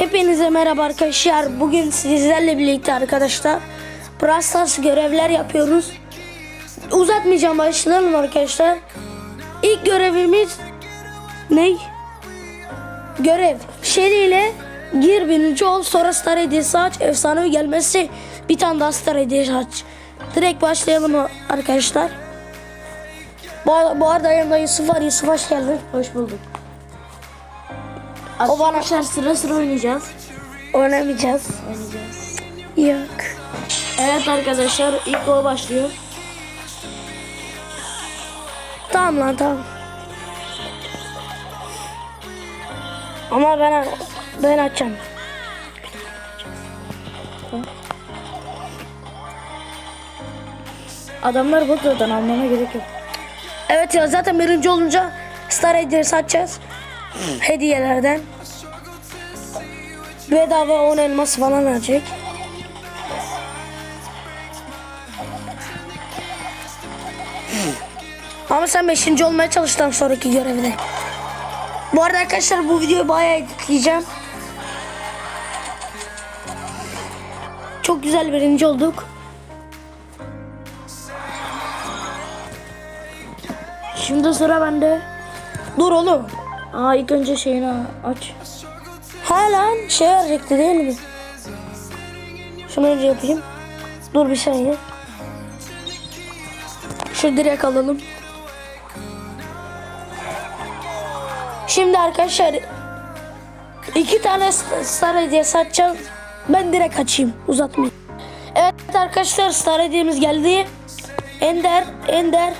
Hepinize merhaba arkadaşlar. Bugün sizlerle birlikte arkadaşlar Brawl Stars görevler yapıyoruz. Uzatmayacağım başlayalım arkadaşlar. İlk görevimiz ne? Görev. Shelly ile gir birinci ol sonra star hediyesi aç. Efsanevi gelmesi bir tane daha star hediyesi aç. Direkt başlayalım arkadaşlar. Bu, bu arada yanımda Yusuf var. Yusuf hoş geldin. Hoş bulduk. O bana- Arkadaşlar sıra sıra oynayacağız. Oynamayacağız. Oynayacağız. Yok. Evet arkadaşlar ilk o başlıyor. Tamam lan tamam. Ama ben ben açacağım. Adamlar bot zaten almama gerek yok. Evet ya zaten birinci olunca Star Hediyesi açacağız. Hediyelerden. Bedava 10 elmas falan verecek. Ama sen 5. olmaya çalıştın sonraki görevde. Bu arada arkadaşlar bu videoyu bayağı editleyeceğim. Çok güzel birinci olduk. Şimdi sıra bende. Dur oğlum. Aa ilk önce şeyini aç. Ha lan şey verecekti değil mi? Şunu önce yapayım. Dur bir saniye. Şu direkt alalım. Şimdi arkadaşlar iki tane star hediyesi açacağız. Ben direkt açayım uzatmayayım. Evet arkadaşlar star hediyemiz geldi. Ender, Ender.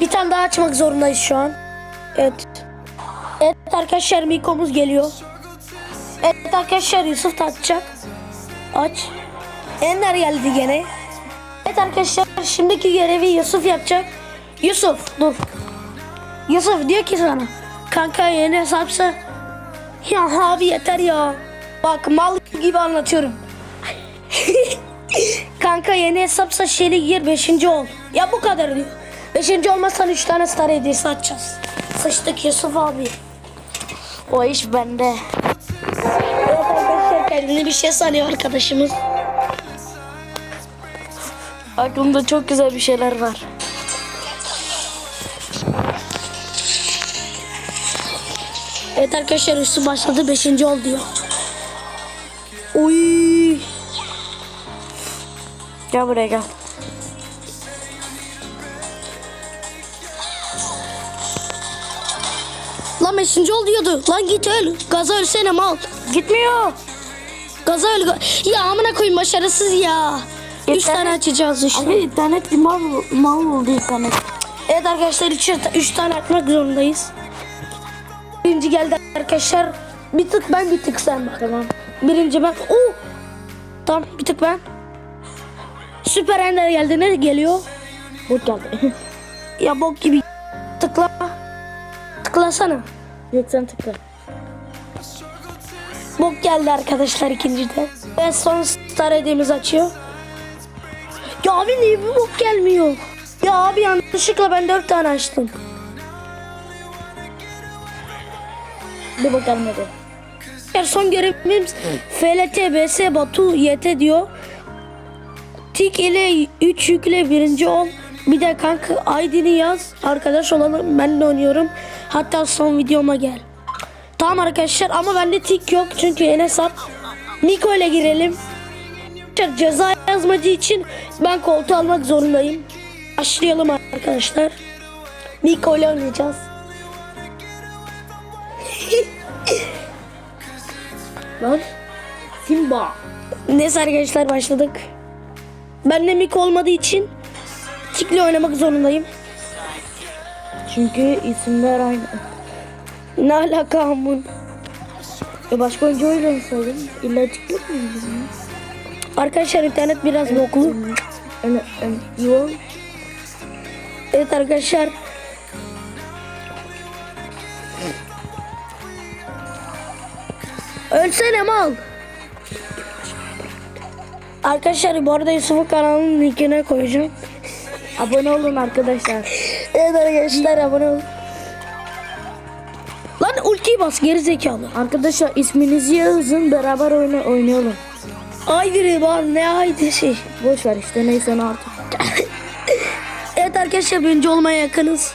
Bir tane daha açmak zorundayız şu an. Evet. Evet arkadaşlar Miko'muz geliyor. Evet arkadaşlar Yusuf da atacak. Aç. Ender geldi gene. Evet arkadaşlar şimdiki görevi Yusuf yapacak. Yusuf dur. Yusuf diyor ki sana. Kanka yeni hesapsa. Ya abi yeter ya. Bak mal gibi anlatıyorum. Kanka yeni hesapsa şeyli gir 5. ol. Ya bu kadar diyor. 5. olmazsan 3 tane star hediyesi açacağız. Sıçtık Yusuf abi. O iş bende. Evet arkadaşlar kendini bir şey sanıyor arkadaşımız. Aklımda çok güzel bir şeyler var. Evet arkadaşlar üstü başladı 5. ol diyor. Uy. Gel buraya gel. Lan 5. ol diyordu. Lan git öl. Gaza ölsene mal. Gitmiyor. Gaza öl. Ya amına koyayım başarısız ya. 3 Yeter. tane açacağız işte. Abi internet mal, mal oldu internet. Evet arkadaşlar 3 tane atmak zorundayız. Birinci geldi arkadaşlar. Bir tık ben bir tık sen bak. Tamam. Birinci ben. Oo. Tamam bir tık ben. Süper Ender geldi. Ne geliyor? Bot geldi. Ya bok gibi. Tıkla. Tıklasana. Sen tıkla. Bok geldi arkadaşlar ikincide. Ve son star hediyemizi açıyor. Ya abi niye bu bok gelmiyor? Ya abi yanlışlıkla ben dört tane açtım. Bir bot gelmedi. Eğer son görevimiz FLT, BS, Batu, YT diyor. Tik ile 3 yükle birinci ol. Bir de kanka ID'ni yaz. Arkadaş olalım. Ben de oynuyorum. Hatta son videoma gel. Tamam arkadaşlar ama bende tik yok. Çünkü en hesap. Miko ile girelim. Ceza yazmadığı için ben koltuğu almak zorundayım. Başlayalım arkadaşlar. Miko ile oynayacağız. Lan. Simba. Neyse arkadaşlar başladık. Ben de mik olmadığı için tikle oynamak zorundayım. Çünkü isimler aynı. Ne alaka amun. E başka oyuncu oynasaydın illa tıklık mı? Arkadaşlar internet biraz boklu. Yani, yani, yok. Evet arkadaşlar. Ölsene mal. Arkadaşlar bu arada Yusuf'un kanalının linkine koyacağım. Abone olun arkadaşlar. Evet arkadaşlar abone olun. Lan ultiyi bas geri zekalı. Arkadaşlar isminizi yazın beraber oyna oynayalım. Haydi bana ne haydi şey. Boş ver işte neyse ne artık. Evet arkadaşlar birinci olmaya yakınız.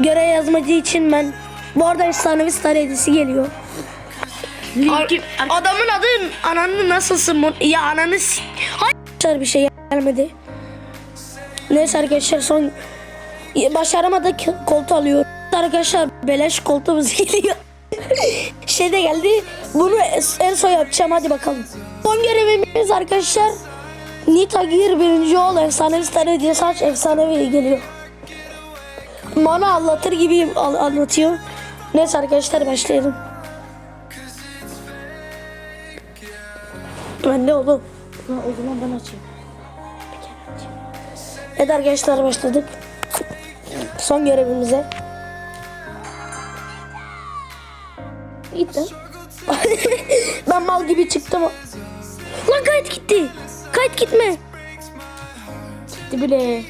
Görev yazmacı için ben. Bu arada efsanevi star hediyesi geliyor. Adamın adı ananı nasılsın? Ya ananı Hayır bir şey gelmedi. Neyse arkadaşlar son başaramadık koltuğu alıyor. Arkadaşlar beleş koltuğumuz geliyor. şey de geldi. Bunu en son yapacağım hadi bakalım. Son görevimiz arkadaşlar. Nita gir birinci ol efsanevi star hediyesi aç efsanevi geliyor. Bana anlatır gibi anlatıyor. Neyse arkadaşlar başlayalım. Ben ne oğlum? Ha, o zaman ben açayım. Evet arkadaşlar başladık. Son görevimize. Git lan. ben mal gibi çıktım. Lan kayıt gitti. Kayıt gitme. Gitti bile.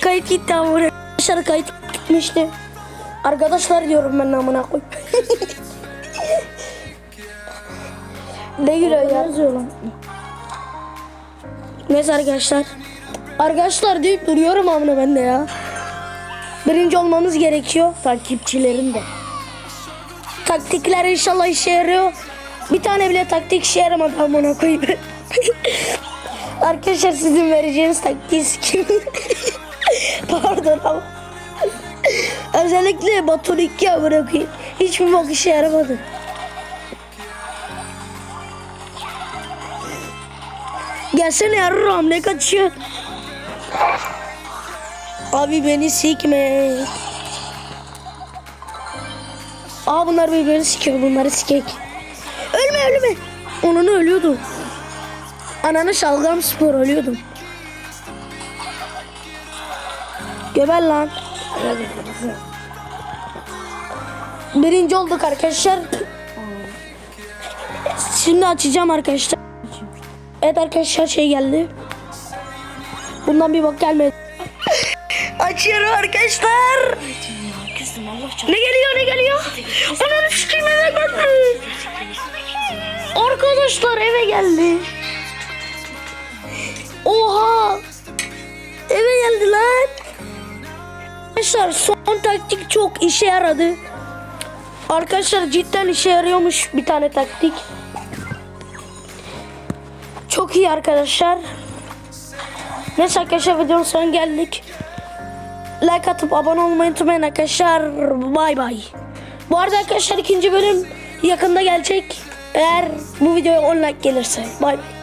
Kayıt gitti buraya. Arkadaşlar kayıt gitmişti. Arkadaşlar diyorum ben amına koy. ne gülüyor ya? yazıyor lan? Neyse arkadaşlar. Arkadaşlar deyip duruyorum amına ben de ya. Birinci olmamız gerekiyor. Takipçilerim de. Taktikler inşallah işe yarıyor. Bir tane bile taktik işe yaramadı amına koyayım. Arkadaşlar sizin vereceğiniz taktiği kim? Pardon ama. Özellikle 2 amına koyayım. Hiçbir bok işe yaramadı. Gelsene yarram ne kaçıyor? Abi beni sikme. Aa bunlar birbirini sikiyor. Bunları sikek. Ölme ölme. Onun ölüyordu. Ananı şalgam spor ölüyordum. Geber lan. Birinci olduk arkadaşlar. Şimdi açacağım arkadaşlar. Evet arkadaşlar şey geldi. Bundan bir bak gelmedi. Açıyorum arkadaşlar. Ne geliyor ne geliyor? Ananı sikeyim eve geldi. Arkadaşlar eve geldi. Oha. Eve geldi lan. Arkadaşlar son taktik çok işe yaradı. Arkadaşlar cidden işe yarıyormuş bir tane taktik. Çok iyi arkadaşlar. Neyse arkadaşlar videonun sonuna geldik. Like atıp abone olmayı unutmayın arkadaşlar. Bay bay. Bu arada arkadaşlar ikinci bölüm yakında gelecek. Eğer bu videoya 10 like gelirse. Bay bay.